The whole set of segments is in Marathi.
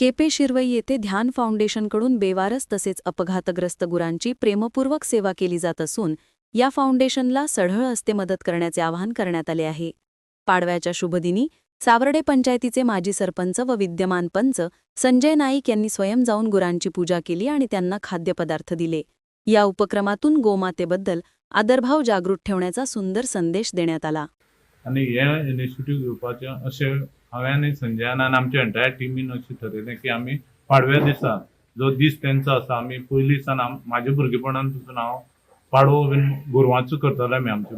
केपे शिरवई येथे ध्यान फाउंडेशनकडून बेवारस तसेच अपघातग्रस्त गुरांची प्रेमपूर्वक सेवा केली जात असून या फाउंडेशनला सढळ असते मदत करण्याचे आवाहन करण्यात आले आहे. पाडव्याच्या शुभदिनी सावर्डे पंचायतीचे माजी सरपंच व विद्यमान पंच संजय नाईक यांनी स्वयं जाऊन गुरांची पूजा केली आणि त्यांना खाद्यपदार्थ दिले. या उपक्रमातून गोमातेबद्दल आदरभाव जागृत ठेवण्याचा सुंदर संदेश देण्यात आला. आणि या इनिशिएटिव्ह ग्रुपाच्या असे हांवें आनी संजयान आनी आमच्या एंटायर टिमीन अशें ठरयलें की आमी पाडव्या दिसा जो दीस तेंचो आसा आमी पयलीं सावन म्हाज्या भुरगेपणान पसून हांव पाडवो बीन गोरवांचो करताले आमी आमचे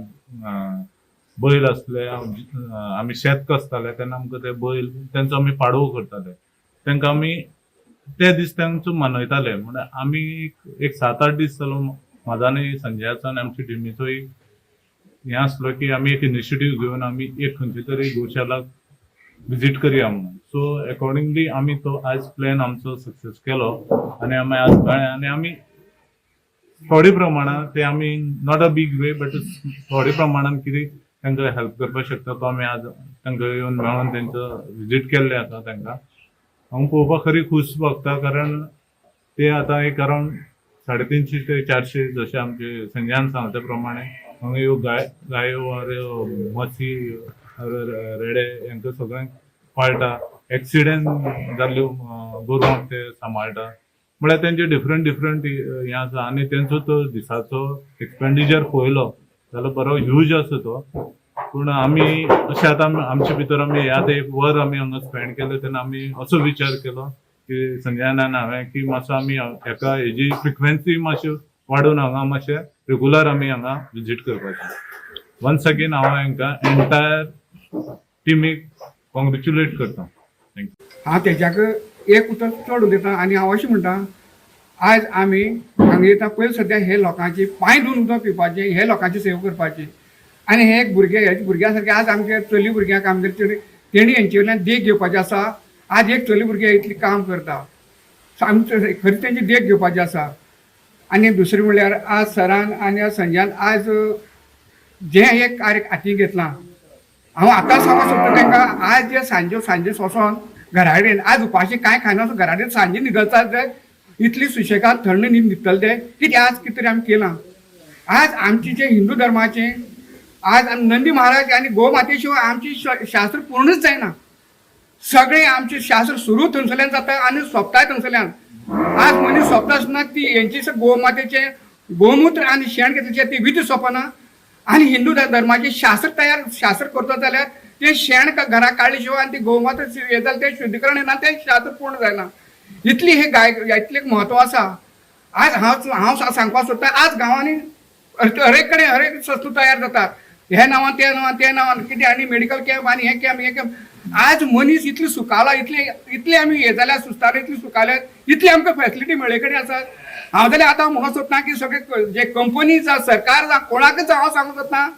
बैल आसले आमी शेत कसताले तेन्ना आमकां ते बैल तेंचो आमी पाडवो करताले. तांकां आमी ते दीस तेंचो मनयताले. म्हणल्यार आमी एक- एक सात आठ दीस जालो म्हाजो आनी संजयाचो आनी आमच्या टिमीचो एक हें आसलो की आमी एक इनिशिएटीव घेवन आमी एक खंयचे तरी गोशालाक विजीट करया म्हणून. सो अकॉर्डिंगली आमी तो आयज प्लॅन आमचो सक्सेस केलो. आनी आमी आज कळ्ळें आनी आमी थोडे प्रमाणात ते आमी not a big way but थोडे प्रमाणात कितें तांकां हेल्प करपाक शकता. तो आमी आज तांकां येवन मेळोन तेंचो विजीट केल्लें आसा तांकां हांव पळोवपाक खरी खूश भोगता कारण ते आतां एक अरावंड साडे तिनशे ते चारशे जशे आमचे संजयान सांगले प्रमाणे. हांगा ह्यो गाय गायो वा म्हशी रेडे हांकां सगळ्यांक पाळटा एक्सिडेंट जाल्ल्यो गोरवांक ते सांबाळटा म्हळ्यार म्हणजे तेंचे डिफरंट डिफरंट हें आसा आनी तेंचो तो दिसाचो एक्सपेंडिचर पळयलो जाल्यार बरो ह्यूज आसा तो पूण आमी अशें आतां आमचे भितर आमी आतां एक वर आमी हांगा स्पेंड केलें तेन्ना आमी असो विचार केलो की संजयानान हांवें की मातसो आमी हेका हेजी फ्रिक्वेन्सी मातश्यो वाडोवन हांगा मातशें रेगुलर आमी हांगा विजीट करपाचें वन्स अगेन हांव हांकां एंटायर टिमीक कॉंग्रेच्युलेट करता. हांव तेज्याक एक उतर चड उलयतां आनी हांव अशें म्हणटा आयज आमी हांगा येता पयलीं सद्या हे लोकांची पांय धुवन उदक पिवपाचें हे लोकांची सेवा करपाची. आनी हे एक भुरगे हे भुरग्यां सारके आज आमचे चली भुरग्यांक आमगे तेणी हेंचे वयल्यान देख घेवपाची आसा आज एक चली भुरगे इतली काम करता. आमचे खरी तेंची देख घेवपाची आसा आनी दुसरें म्हणल्यार आज सरान आनी आज संजयान आज जे एक कार्य हातीन घेतलां हांव आतां सांगूंक सोदता तांकां आज जे सांजे सांजे सोंसोन घरा कडेन आज उपाशी कांय खायना घरा कडेन सांजे न्हिदतात ते इतली सुशेगाद थंड न्हीद न्हिदतले ते कितें आज कितें तरी आमी केलां. आज आमची जे हिंदू धर्माचे आज नंदी महाराज आनी गोमाते शिवाय आमची श- शास्त्र पूर्णच जायना सगळे आमचे शास्त्र सुरू थंयसरल्यान जाता आनी सोंपताय थंयसरल्यान आज मनीस सोंपता आसतना ती हेंचे गोमातेचें गोमातेचे गोमूत्र आनी शेण घेतल्याचे ती विधी सोंपना आनी हिंदू ध- धर्माचे शास्त्र तयार शास्त्र करता जाल्यार ते शेण घरा काडले शिवाय आनी ती गोमात हे जाल्यार ते शुद्धीकरण येना ते शास्त्र पूर्ण जायना इतली हे गाय इतलें म्हत्व आसा आज हांव हांव सांगपाक सोदता आज गांवांनी हरेक कडेन हरेक सस्तू तयार जाता हे नांवान त्या नांवान त्या नांवान. कितें आनी मेडिकल कॅम्प आनी हे कॅम्प हे कॅम्प आज मनीस इतली सुखाला इतले इतले आमी हे जाल्यार सुस्तार इतली सुखाले इतली आमकां फॅसिलिटी मेळे कडेन आसा हांव जाल्यार आतां म्हाका सोदता की सगळे जे कंपनी जा सरकार जा कोणाकच हांव सांगूंक सोदता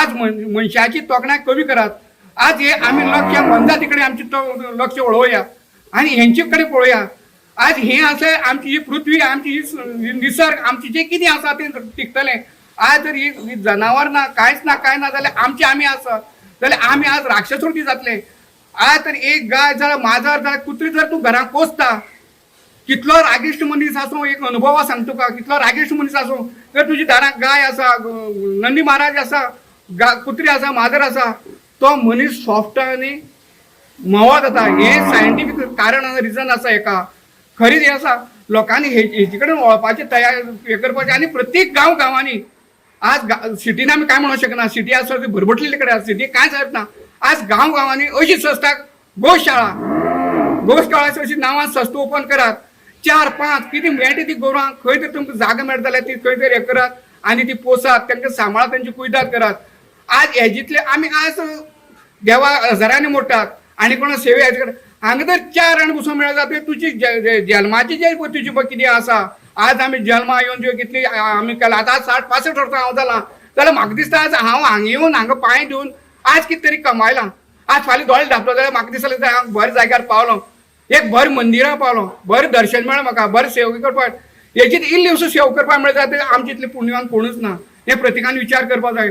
आज मन- मनशाची तोखणाय कमी करात. आज हे आमी लक्ष मनजाती कडेन आमचे तो लक्ष वळोवया आनी हेंचे कडेन पळोवया आज हे आसले आमची ही पृथ्वी आमची ही निसर्ग आमची जे कितें आसा तें टिकतलें. आज जर ही ही जनावर ना कांयच ना कांय ना जाल्यार आमचे आमी आसा जाल्यार आमी आज राक्षसवृत्ती जातले. आ तर एक गाय जर माजर जर कुत्री जर तूं घरांत पोसता कितलो रागिश्ट मनीस आसूं एक अनुभव सांगतो तुका कितलो रागिश्ट मनीस आसूं जर तुजी दारांत गाय आसा नंदी महाराज आसा गा कुत्री आसा माजर आसा तो मनीस सॉफ्ट आनी मोवा जाता हे सायंटिफीक कारण आसा रिजन आसा हेका खरीच हे आसा लोकांनी हेजे कडेन वळपाचे तयार हे करपाचे आनी प्रत्येक गांव गांवांनी आज सिटीन आमी काय म्हणू शकना सिटी आसा ती भरभटलेली कडेन आसा सिटी कांयच जायत ना? आज गांव गांवांनी अशी संस्था गोशाळा गोशाळाची अशी नांवां संस्था ओपन करात. चार पांच कितें मेळटा ती गोरवां खंय तरी तुमकां जागा मेळटा जाल्यार ती खंय तरी हे करात आनी ती पोसात तांकां सांबाळात तांची कुयदाद करात. आज हेजितले आमी आज देवा हजारांनी मोडटात आनी कोणा सेवे हेजे करतात हांगा तर चार जाण बसून मेळत जाता तुजी जल्माची जे पळय तुजी पळय कितें आसा. आज आमी जल्मा येवन ज्यो कितली आमी केला. आतां साठ पासश्ट वर्सां हांव जालां जाल्यार म्हाका दिसता आज हांव हांगा येवन हांगा पांय दिवन आज कितें तरी कमायलां. आज फाल्यां दोळे धापलो जाल्यार म्हाका दिसलें हांव बरें जाग्यार पावलो. एक बरें मंदिरां पावलो. बरें दर्शन मेळ्ळें म्हाका बरें सेवा करपाक हेची इल्ली असो सेवा करपाक मेळटा आमची आमचे इतले पुण्यवान कोणूच ना हे प्रत्येकान विचार करपाक जाय